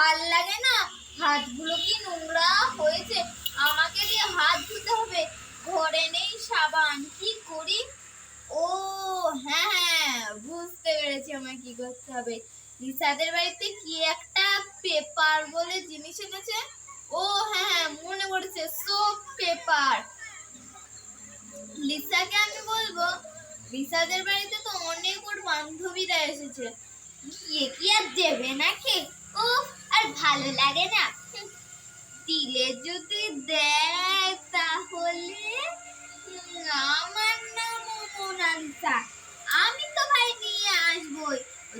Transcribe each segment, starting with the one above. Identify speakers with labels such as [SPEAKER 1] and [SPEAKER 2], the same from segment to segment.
[SPEAKER 1] ভালো লাগে না? হাতগুলো কি নোংরা হয়েছে? আমাকে দিয়ে হাত ধুতে হবে। ঘরে নেই সাবান। কি করি? ও হ্যাঁ হ্যাঁ বুঝতে পেরেছি আমার কি করতে হবে। লিসাদের বাড়িতে কি একটা পেপার বলে জিনিস এনেছে? ও হ্যাঁ হ্যাঁ মনে পড়েছে। সোপ পেপার লিসাকে আমি বলব, লিসাদের বাড়িতে তো অনেক ওর বান্ধবীরা এসেছে। ইয়ে কি আর দেবে নাকি? ও আর ভালো লাগে না? দিলে যদি দেয় তাহলে আমার নাম মোনালিসা আমি তো ভাই নিয়ে আসবই।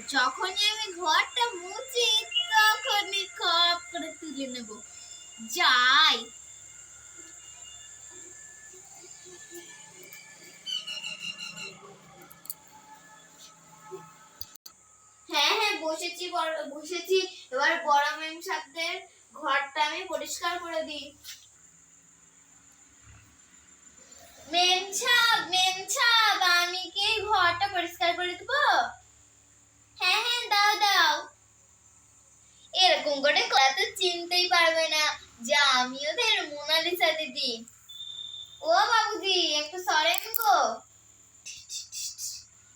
[SPEAKER 1] যখনই আমি ঘরটা মুছি, তখনই খপ করে তুলে নেব। যাই। বসেছি বসেছি। এবার বড় ম্যাম সাহেবদের ঘরটা আমি পরিষ্কার করে দিই। সাহেব সাহেব, আমি কি ঘরটা পরিষ্কার করে হ্যাঁ হ্যাঁ দাও দাও। এরকম করে তো চিনতেই পারবে না যে আমি ওদের মোনালিসা দিদি। ও বাবুজি, একটু সরেন গো।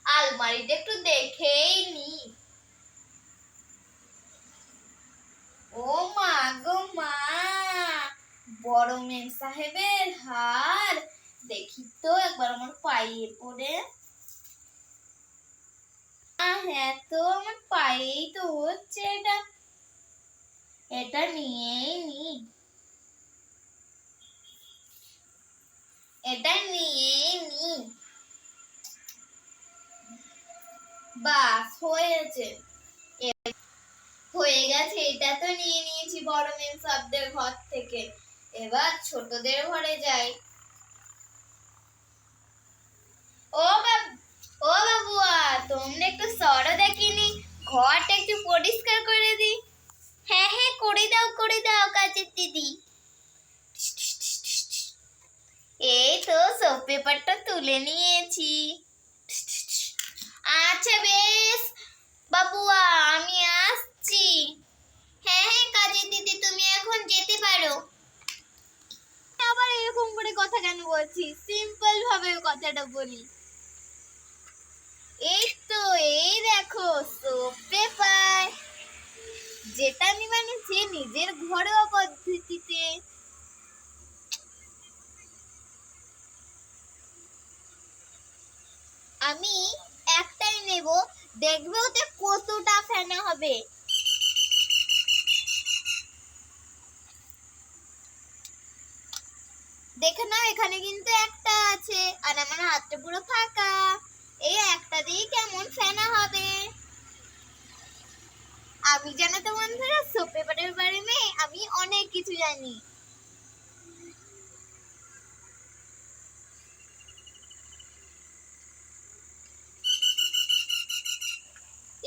[SPEAKER 1] আলমারিটা একটু দেখেই নি। ও মা গো মা, বড় মেম সাহেবের হার, দেখি তো একবার আমার পায়ে পড়ে। হ্যাঁ তো, আমার পায়েই তো হচ্ছে এটা। এটা নিয়েই নি। এটা নিয়েই নি। বাস, হয়েছে। হয়ে গেছে, এটা তো নিয়ে নিয়েছি বড় মেম সাহেবদের ঘর থেকে। এবার ছোটদের ঘরে যাই। ও ও বাবুয়া, তোমরা একটু সরো দেখিনি, ঘরটা একটু পরিষ্কার করে দি। হ্যাঁ হ্যাঁ করে দাও করে দাও, কাজের দিদি। এই তো সোপ পেপারটা তুলে নিয়েছি। আচ্ছা বেশ বাবুয়া আমি আসছি হ্যাঁ হ্যাঁ কাজের দিদি তুমি এখন যেতে পারো আবার এরকম করে কথা কেন বলছি সিম্পল ভাবে কথাটা বলি। এই তো, এই দেখো সোপ পেপার যেটা আমি বানিয়েছি নিজের ঘরোয়া পদ্ধতিতে। আমি একটাই নেব, দেখবে ওতে কতটা ফেনা হবে। দেখে নাও, এখানে কিন্তু একটা আছে। আর আমার হাতটা পুরো ফাঁকা। এই একটা দিয়ে কেমন ফেনা হবে। আমি জানো তো বন্ধুরা সোপ পেপারের বারে মেয়ে, আমি অনেক কিছু জানি।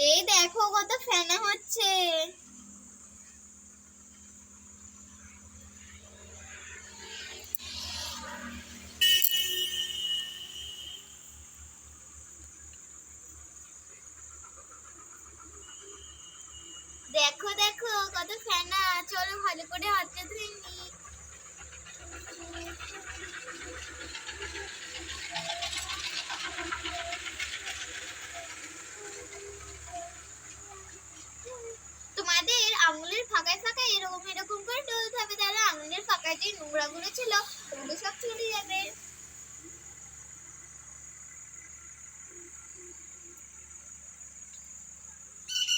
[SPEAKER 1] এই দেখো কত ফেনা হচ্ছে দেখো দেখো কত ফেনা, চলো ভালো করে হাতটা ধুয়ে নি। তোমাদের আঙুলের ফাঁকায় ফাঁকায় এরকম এরকম করে ডলতে হবে, তাহলে আঙুলের ফাঁকায় যে নোংরাগুলো ছিল, ওগুলো সব চলে যাবে।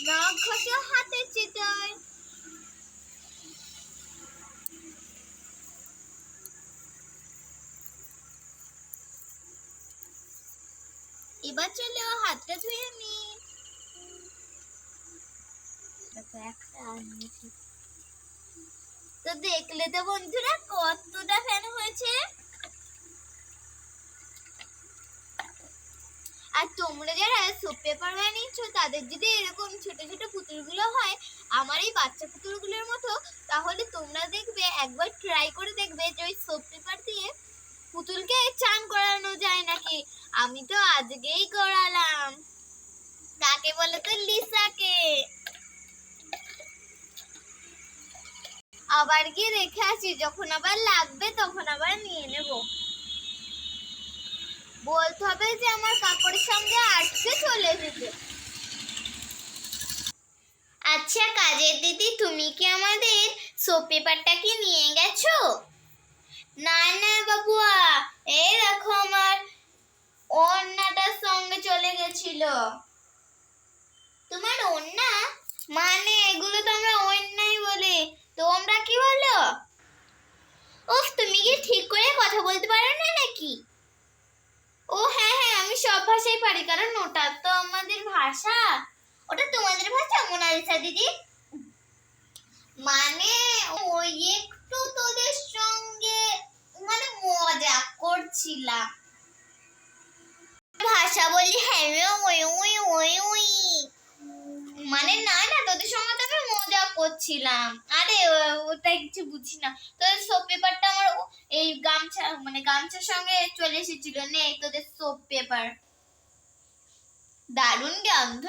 [SPEAKER 1] নখ ঘষো হাতের চিতয় এবার চলো হাতটা ধুয়ে নি। তো দেখলে তো বন্ধুরা, কতটা ফ্যান হয়েছে। আর তোমরা যারা সোপ পেপার বানিয়েছো, তাদের যদি এরকম ছোট ছোট পুতুলগুলো হয়, আমার এই বাচ্চা পুতুলগুলোর মতো, তাহলে তোমরা দেখবে, একবার ট্রাই করে দেখবে যে ওই সোপ পেপার দিয়ে পুতুলকে চান করানো যায় নাকি? আমি তো আজকেই করালাম। কাকে বলে তো? লিসাকে। আবার গিয়ে রেখে আসি, যখন আবার লাগবে তখন আবার নিয়ে নেব। বলতে হবে যে আমার কাপড়ের সঙ্গে আটকে চলে এসেছে। আচ্ছা কাজের দিদি, তুমি কি আমাদের সোপ পেপারটা কি নিয়ে গেছো? না না বাবুয়া, এই দেখো আমার ওড়নাটার সঙ্গে চলে গেছিল। তোমার ওড়না মানে এগুলো তো আমরা ওড়নাই বলি। তোমরা কি বলো? উফ তুমি কি ঠিক করে কথা বলতে পারো না নাকি? ও হ্যাঁ হ্যাঁ আমি সব ভাষাই পারি, কারণ ওটা তো আমাদের ভাষা। ওটা তোমাদের ভাষা, মোনালিসা দিদি? ওটাই কিছু বুঝি না। তোদের সোপ পেপারটা আমার এই গামছা মানে গামছার সঙ্গে চলে এসেছিল নে, তোদের সোপ পেপার দারুণ গন্ধ।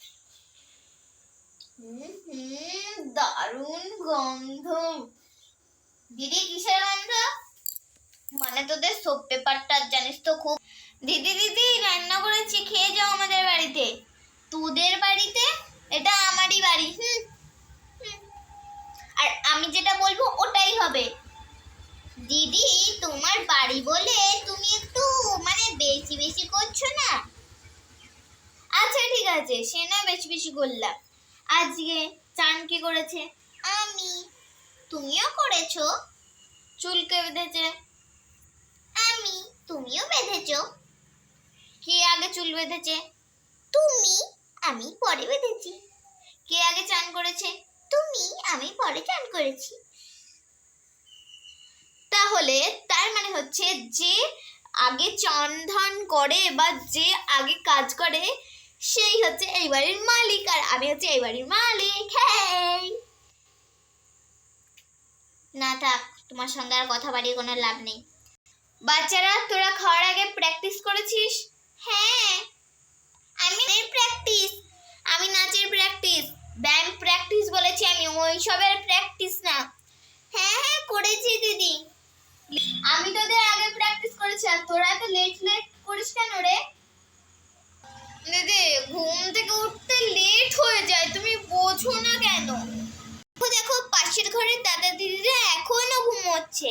[SPEAKER 1] হুম দারুণ গন্ধ। দিদি, কিসের গন্ধ? মানে তোদের সোপ পেপারটা জানিস তো খুব দিদি দিদি, রান্না করেছি, খেয়ে যাও আমাদের বাড়িতে। তোদের বাড়িতে? এটা আমারই বাড়ি, হুম। আর আমি যেটা বলব ওটাই হবে। দিদি, তোমার বাড়ি বলে তুমি একটু মানে বেশি বেশি করছ না? আচ্ছা ঠিক আছে, সে না বেশি বেশি করলাম। আজকে চান কি করেছে? আমি। তুমিও করেছ। চুলকে বেঁধেছে? আমি। তুমিও বেঁধেছো। কে আগে চুল বেঁধেছে? তুমি। আমি পরে বেঁধেছি। কে আগে চান করেছে? তুমি আমি পরে চান করেছি। তাহলে তার মানে হচ্ছে যে আগে চান ধান করে বা যে আগে কাজ করে, সেই হচ্ছে এই বাড়ির মালিক আর আমি হচ্ছে এই বাড়ির মালিক। হ্যাঁ না থাক, তোমার সঙ্গে আর কথা বাড়িয়ে কোনো লাভ নেই। বাচ্চারা, তোরা খাওয়ার আগে প্র্যাকটিস করেছিস? হ্যাঁ আমি প্র্যাকটিস আমি নাচের প্র্যাকটিস ব্যান্ড প্র্যাকটিস বলেছি আমি ওই সবের প্র্যাকটিস না হ্যাঁ হ্যাঁ করেছি দিদি আমি তোদের আগে আর তোরা এত লেট লেট করিস কেন রে? দিদি ঘুম থেকে উঠতে লেট হয়ে যায় তুমি বোঝো না কেন? দেখো দেখো পাশের ঘরের দাদা দিদিরা এখনও ঘুমোচ্ছে।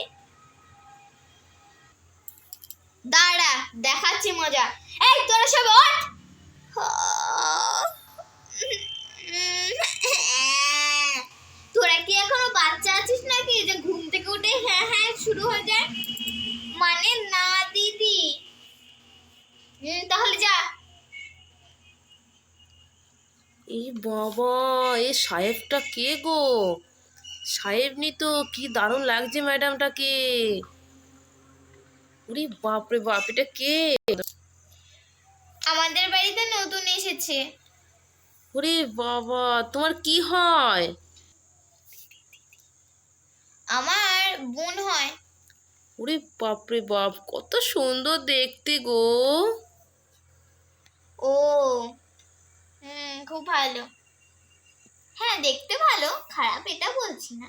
[SPEAKER 1] দাঁড়া দেখাচ্ছি মজা। এই তোরা সব ওঠ তোরা কি এখনও বাচ্চা আছিস নাকি যে ঘুম থেকে উঠে হ্যাঁ হ্যাঁ শুরু হয়ে যায় মানে না দিদি হুম, তাহলে যা
[SPEAKER 2] এই বাবা এ সাহেবটা কে গো? সাহেব নি তো কি দারুণ লাগছে ম্যাডামটাকে। ওরে বাপরে বাপ এটা কে?
[SPEAKER 1] আমাদের বাড়িতে নতুন এসেছে।
[SPEAKER 2] ওরে বাবা তোমার কি হয়?
[SPEAKER 1] আমার বোন হয়।
[SPEAKER 2] ওরে বাপরে বাপ কত সুন্দর দেখতে গো।
[SPEAKER 1] ও হুম খুব ভালো। হ্যাঁ দেখতে ভালো খারাপ এটা বলছি না।